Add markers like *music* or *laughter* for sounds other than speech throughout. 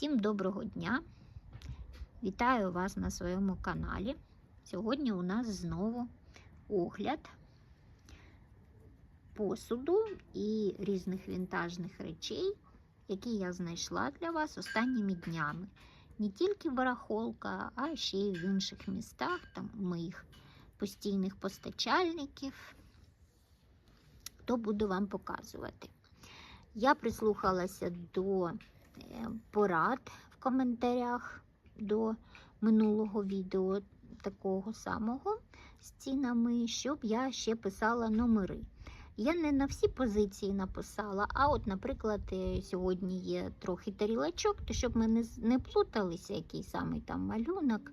Всім доброго дня! Вітаю вас на своєму каналі. Сьогодні у нас знову огляд посуду і різних вінтажних речей, які я знайшла для вас останніми днями. Не тільки барахолка, а ще й в інших містах, там моїх постійних постачальників. То буду вам показувати. Я прислухалася до порад в коментарях до минулого відео такого самого з цінами, щоб я ще писала номери. Я не на всі позиції написала, а от, наприклад, е, сьогодні є трохи тарілочок, то щоб ми не, плуталися, який самий там малюнок,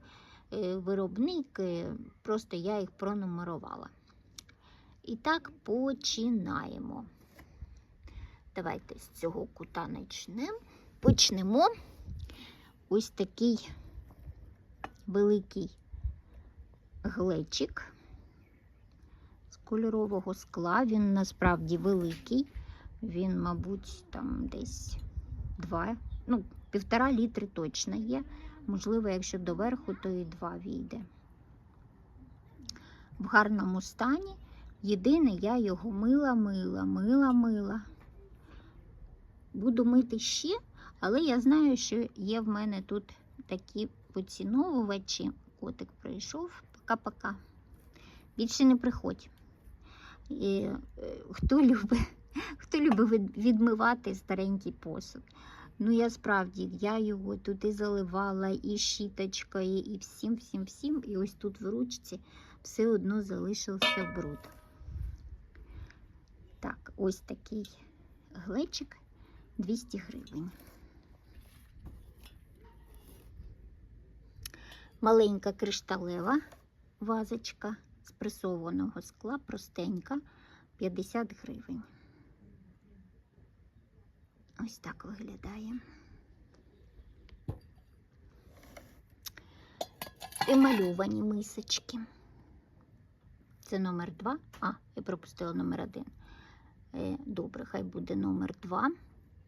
е, виробник, е, просто я їх пронумерувала. І так, починаємо. Давайте з цього кута почнемо. Почнемо. Ось такий великий глечик з кольорового скла. Він насправді великий. Він, мабуть, там десь два, ну, півтора літри точно є. Можливо, якщо доверху, то і два війде. В гарному стані. Єдине, я його мила, мила, мила, мила. Буду мити ще, але я знаю, що є в мене тут такі поціновувачі. Котик прийшов, пока-пока. Більше не приходь. І, е, хто любить, *laughs* хто любить відмивати старенький посуд? Ну, я справді, я його тут і заливала, і щіточкою, і всім, всім, всім. І ось тут в ручці все одно залишився бруд. Так, ось такий глечик 200 гривень. Маленька кришталева вазочка з пресованого скла, простенька, 50 гривень. Ось так виглядає. Емальовані мисочки. Це номер 2. А, я пропустила номер 1. Е, Добре, хай буде номер 2.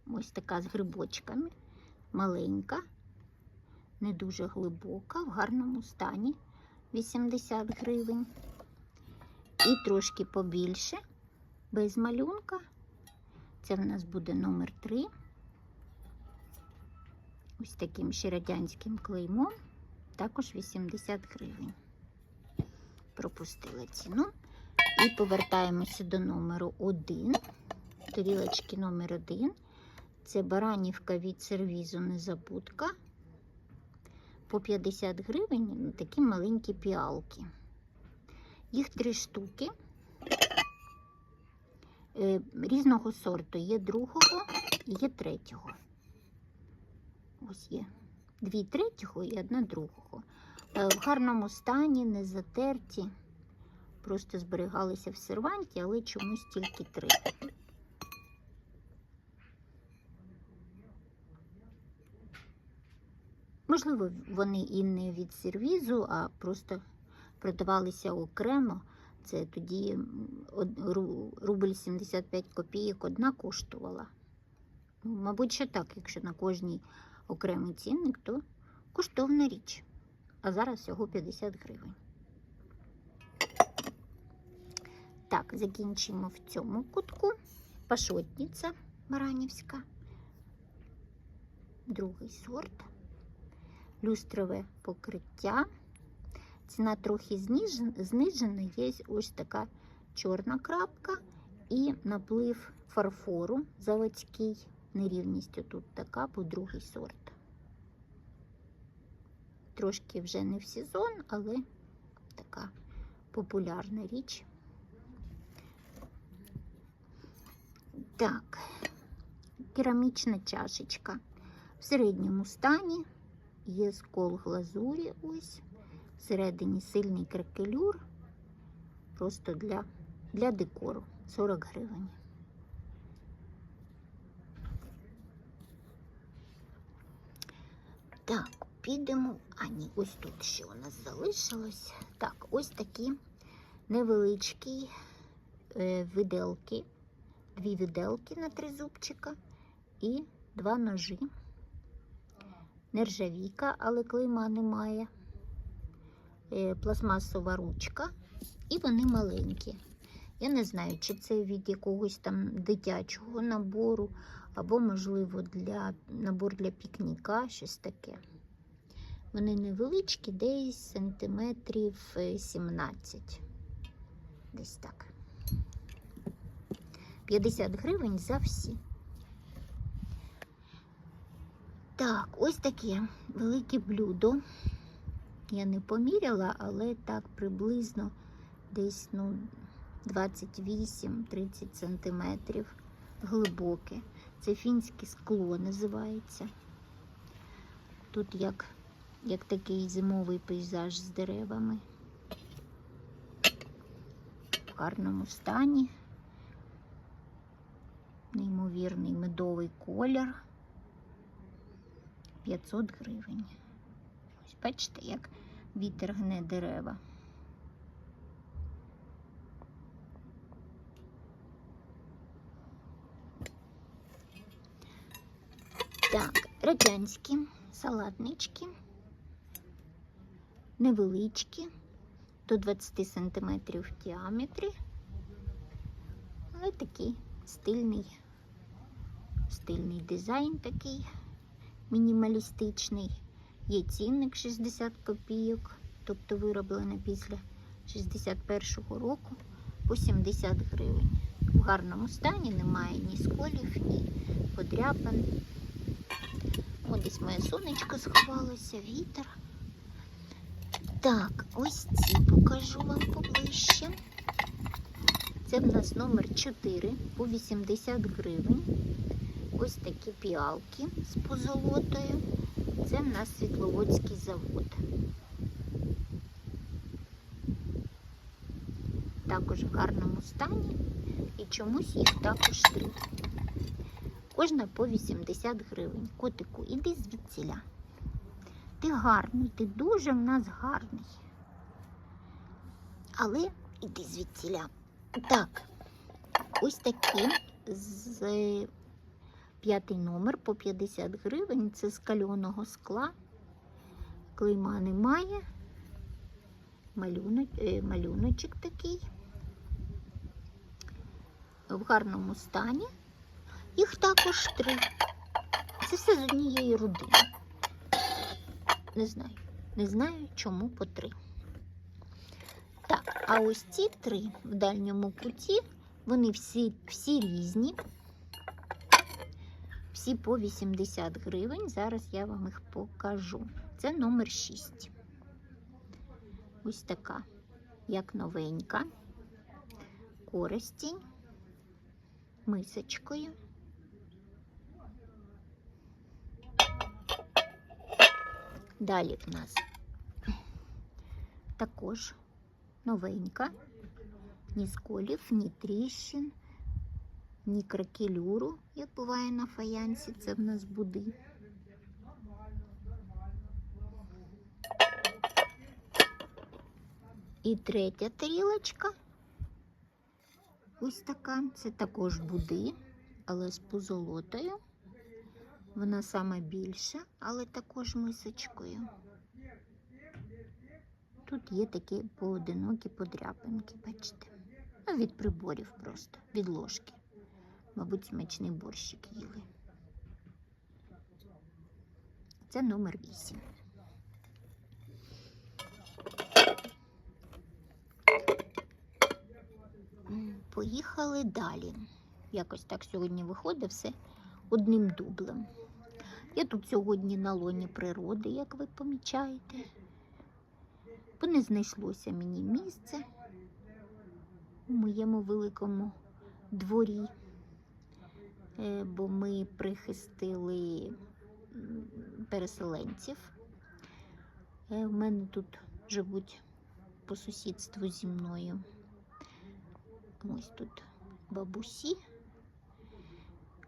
Ось така з грибочками. Маленька, не дуже глибока, в гарному стані 80 гривень. І трошки побільше, без малюнка. Це в нас буде номер 3. Ось таким ще радянським клеймом. Також 80 гривень. Пропустила ціну. І повертаємося до номеру 1. Тарілочки номер 1. Це баранівка від сервізу Незабудка. По 50 гривень ну, такі маленькі піалки. Їх три штуки. Е, Різного сорту. Є другого і є третього. Ось є дві третього і одна другого. Е, В гарному стані, не затерті. Просто зберігалися в серванті, але чомусь тільки три. Можливо, вони і не від сервізу, а просто продавалися окремо. Це тоді рубль 75 копійок одна коштувала. Ну, мабуть, що так, якщо на кожній окремий цінник, то коштовна річ. А зараз всього 50 гривень. Так, закінчимо в цьому кутку. Пашотниця Маранівська. Другий сорт. Люстрове покриття. Ціна трохи знижена, є ось така чорна крапка і наплив фарфору заводський. Нерівність тут така, бо другий сорт. Трошки вже не в сезон, але така популярна річ. Так, керамічна чашечка в середньому стані. Є скол глазурі ось. Всередині сильний кракелюр. Просто для, для декору. 40 гривень. Так, підемо. А ні, ось тут ще у нас залишилось. Так, ось такі невеличкі е, виделки. Дві виделки на три зубчика і два ножі. Нержавійка, але клейма немає, е, пластмасова ручка, і вони маленькі. Я не знаю, чи це від якогось там дитячого набору, або, можливо, для набор для пікніка, щось таке. Вони невеличкі, десь сантиметрів е, 17. Десь так. 50 гривень за всі. Так, ось таке велике блюдо. Я не поміряла, але так приблизно десь ну, 28-30 сантиметрів глибоке. Це фінське скло називається. Тут як, як такий зимовий пейзаж з деревами. В гарному стані. Неймовірний медовий колір. 500 гривень. Ось бачите, як вітер гне дерева. Так, радянські салатнички. Невеличкі, до 20 см в діаметрі. Але такий стильний, стильний дизайн такий мінімалістичний. Є цінник 60 копійок, тобто вироблене після 61-го року по 70 гривень. В гарному стані немає ні сколів, ні подряпин. О, десь моє сонечко сховалося, вітер. Так, ось ці покажу вам поближче. Це в нас номер 4 по 80 гривень. Ось такі піалки з позолотою. Це в нас Світловодський завод. Також в гарному стані і чомусь їх також три. Кожна по 80 гривень. Котику, іди звідсіля. Ти гарний, ти дуже в нас гарний. Але іди звідсіля. Так, ось такі з п'ятий номер по 50 гривень. Це з кальоного скла. Клейма немає. Е, малюночок такий. В гарному стані. Їх також три. Це все з однієї родини. Не знаю. Не знаю, чому по три. Так, а ось ці три в дальньому куті, вони всі, всі різні. Всі по 80 гривень. Зараз я вам їх покажу. Це номер 6. Ось така, як новенька, користінь, мисочкою. Далі в нас також новенька, ні сколів, ні тріщин, ні кракелюру, як буває на фаянсі, це в нас буди. І третя тарілочка. Ось така. Це також буди, але з позолотою. Вона саме більша, але також мисочкою. Тут є такі поодинокі подряпинки, бачите? Ну, від приборів просто, від ложки. Мабуть, смачний борщик їли. Це номер 8. Поїхали далі. Якось так сьогодні виходить все одним дублем. Я тут сьогодні на лоні природи, як ви помічаєте. Бо не знайшлося мені місце у моєму великому дворі, бо ми прихистили переселенців. Е, У мене тут живуть по сусідству зі мною. Ось тут бабусі,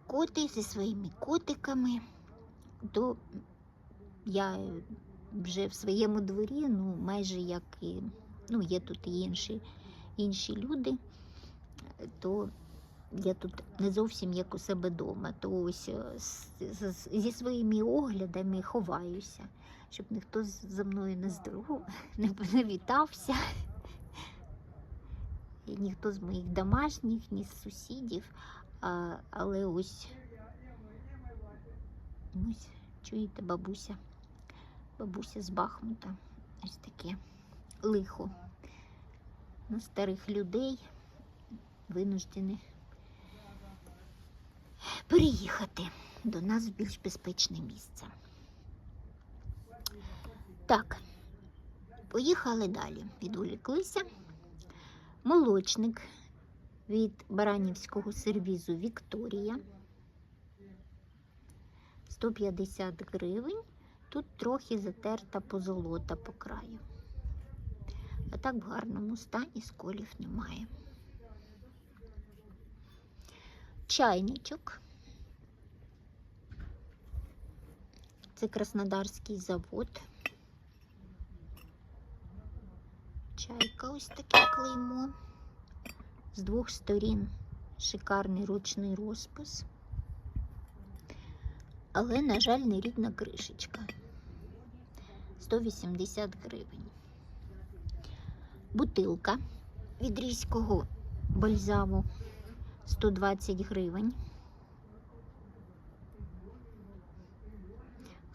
коти зі своїми котиками. То я вже в своєму дворі, ну, майже як і ну, є тут і інші, інші люди, то я тут не зовсім як у себе вдома, то ось е, зі своїми оглядами ховаюся, щоб ніхто за мною не здоров, *laughs* не, вітався. І ніхто з моїх домашніх, ні з сусідів. А, але ось, ось чуєте, бабуся, бабуся з Бахмута. Ось таке лихо на старих людей винуждені переїхати до нас в більш безпечне місце. Так, поїхали далі. Відволіклися. Молочник від Баранівського сервізу Вікторія. 150 гривень. Тут трохи затерта позолота по краю. А так в гарному стані сколів немає. Чайничок. Це Краснодарський завод. Чайка ось таке клеймо. З двох сторін шикарний ручний розпис. Але, на жаль, не рідна кришечка. 180 гривень. Бутилка від різького бальзаму 120 гривень.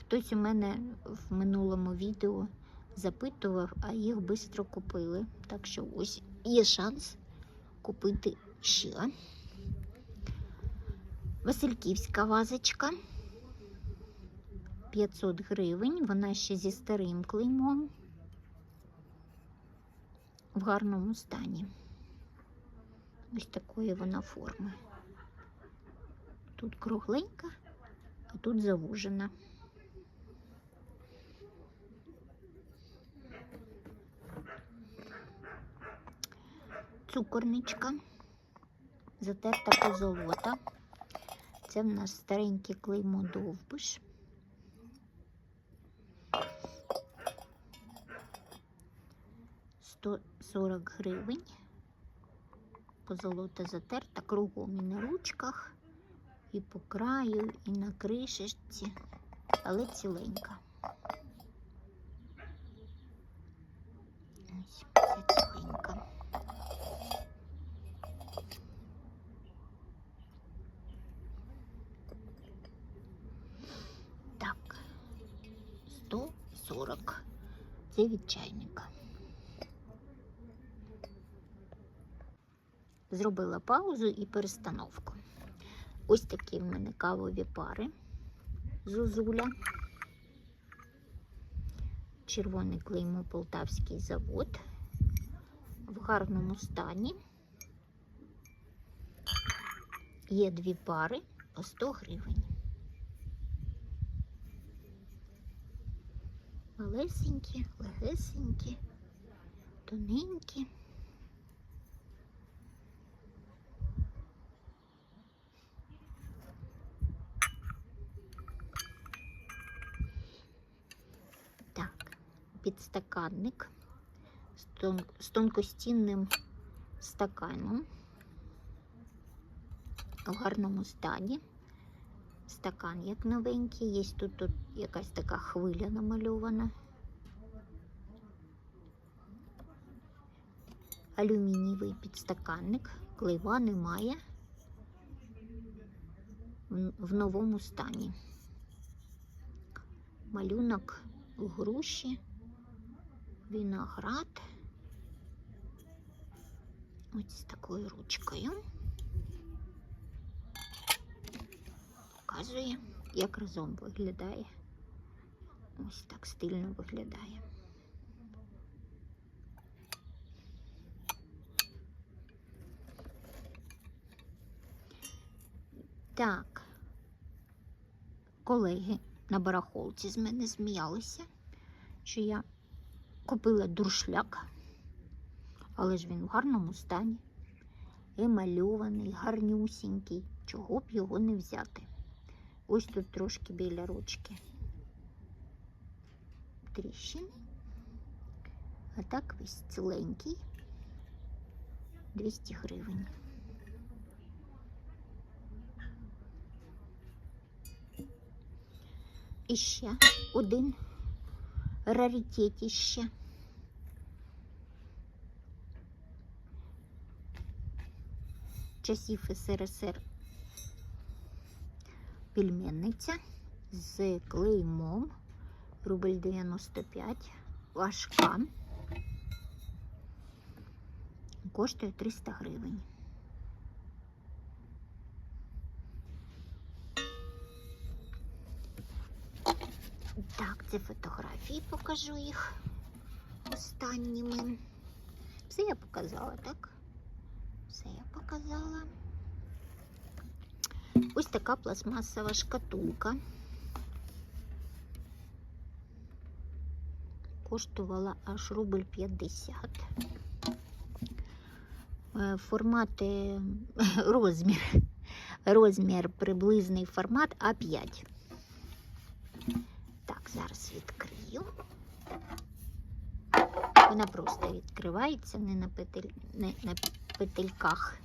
Хтось у мене в минулому відео запитував, а їх швидко купили. Так що ось є шанс купити ще. Васильківська вазочка 500 гривень. Вона ще зі старим клеймом в гарному стані. Ось такої вона форми. Тут кругленька, а тут завужена. Цукорничка, затерта позолота. Це в нас стареньке клеймо довбиш. Сто сорок гривень. Позолота затерта кругом і на ручках, і по краю, і на кришечці, але ціленька. Ось ця ціленька. Так, 140. Це від чайника. Зробила паузу і перестановку. Ось такі в мене кавові пари. Зозуля. Червоний клеймо Полтавський завод. В гарному стані. Є дві пари по 100 гривень. Малесенькі, легесенькі, тоненькі. Так, підстаканник з тонкостінним стаканом в гарному стані. Стакан як новенький, є тут, тут якась така хвиля намальована. Алюмінієвий підстаканник, клейма немає в новому стані. Малюнок груші, виноград. Ось з такою ручкою. Показує, як разом виглядає. Ось так стильно виглядає. Так, колеги на барахолці з мене зміялися, що я Купила дуршляк, але ж він в гарному стані. Емальований, гарнюсінький. Чого б його не взяти? Ось тут трошки біля ручки. Тріщини. А так весь ціленький. 200 гривень. І ще один раритетіще. Часів СРСР пельменниця з клеймом рубль 95 важка. Коштує 300 гривень. Так, це фотографії, покажу їх останніми. Все я показала, так? Все я показала. Ось така пластмасова шкатулка. Коштувала аж рубль 50. Е, Формат, е, *laughs* розмір. Розмір приблизний формат А5. Зараз відкрию. Вона просто відкривається не на, петель... не на петельках.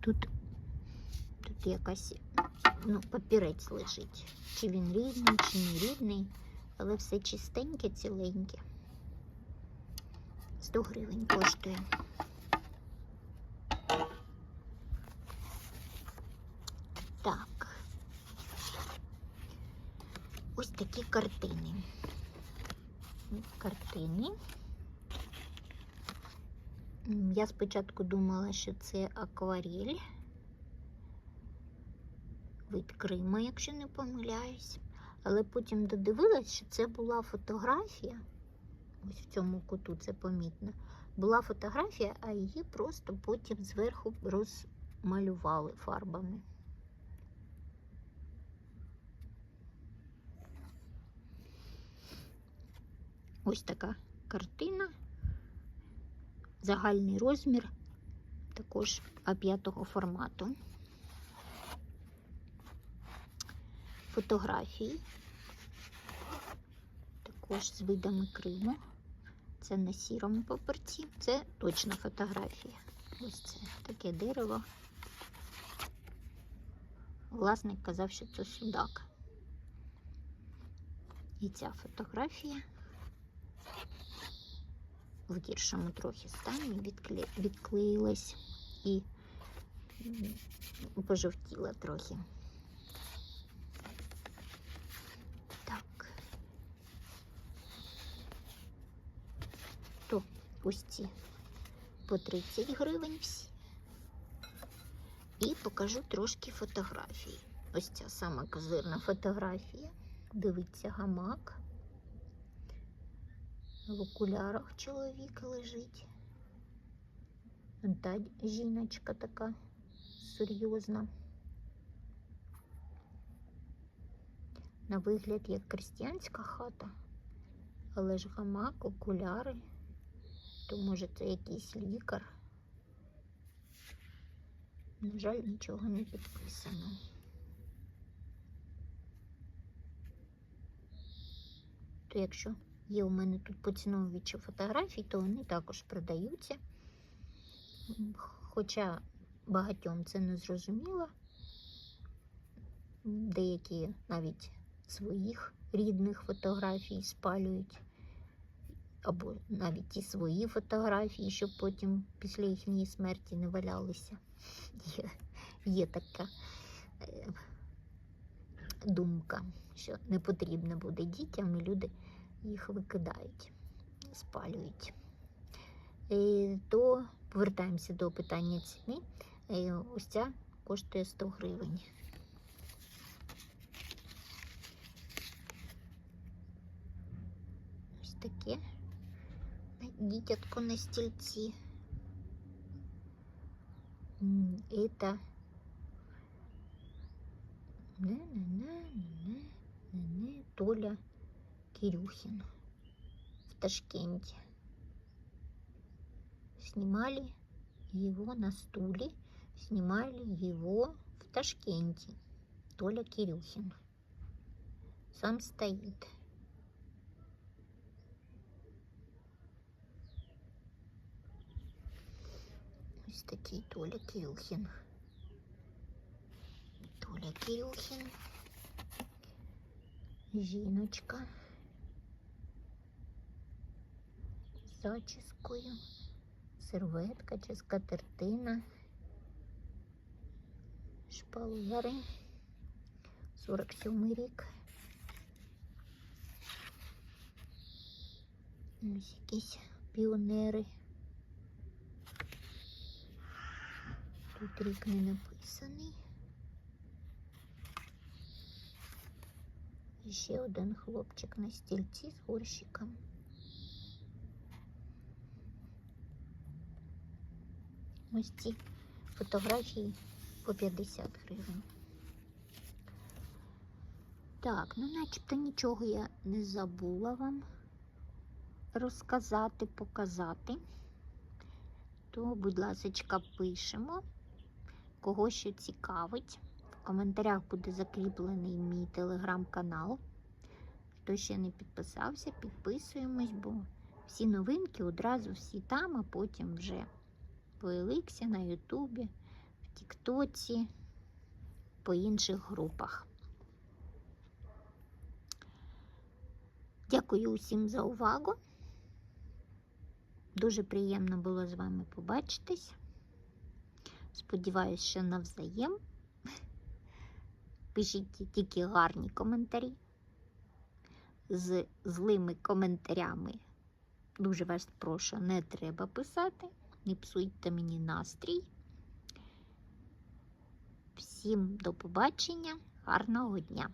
Тут, тут якась ну, папірець лежить. Чи він рідний, чи не рідний, але все чистеньке, ціленьке. 100 гривень коштує. Так. Ось такі картини. Картини. Я спочатку думала, що це акварель. Вид Крима, якщо не помиляюсь. Але потім додивилась, що це була фотографія. Ось в цьому куту це помітно. Була фотографія, а її просто потім зверху розмалювали фарбами. Ось така картина. Загальний розмір також А5 формату. Фотографії. Також з видами Криму. Це на сірому папірці. Це точна фотографія. Ось це таке дерево. Власник казав, що це судак. І ця фотографія в гіршому трохи стані відкле... відклеїлась і пожовтіла трохи. Так. То ось ці по 30 гривень всі. І покажу трошки фотографій. Ось ця сама козирна фотографія. Дивиться гамак. В окулярах чоловік лежить. Та жіночка така серйозна. На вигляд як крестьянська хата, але ж гамак, окуляри, то може це якийсь лікар. На жаль, нічого не підписано. То якщо є у мене тут поціновувачі фотографій, то вони також продаються. Хоча багатьом це не зрозуміло. Деякі навіть своїх рідних фотографій спалюють, або навіть ті свої фотографії, щоб потім після їхньої смерті не валялися. Є, є така е, думка, що не потрібно буде дітям, і люди їх викидають, спалюють. Е, То повертаємося до питання ціни. Е, Ось ця коштує 100 гривень. Ось таке дитятко на стільці. Это не-не-не-не-не-не Толя Кирюхин в Ташкенте. Снимали его на стуле, снимали его в Ташкенте. Толя Кирюхин. Сам стоит. Ось такий Толя Кирюхин. Толя не Кирюхін. Жіночка. Зачіскою. Серветка чи скатертина. Шпалери. 47 рік. Ось якісь піонери. Тут рік не написаний. І ще один хлопчик на стільці з горщиком. Ось ці фотографії по 50 гривень. Так, ну начебто нічого я не забула вам розказати, показати. То, будь ласка, пишемо, кого що цікавить. В коментарях буде закріплений мій телеграм-канал. Хто ще не підписався, підписуємось, бо всі новинки одразу всі там, а потім вже по Еликсі, на Ютубі, в Тіктоці, по інших групах. Дякую усім за увагу. Дуже приємно було з вами побачитись. Сподіваюсь, що навзаєм. Пишіть тільки гарні коментарі. З злими коментарями. Дуже вас прошу, не треба писати. Не псуйте мені настрій. Всім до побачення, гарного дня!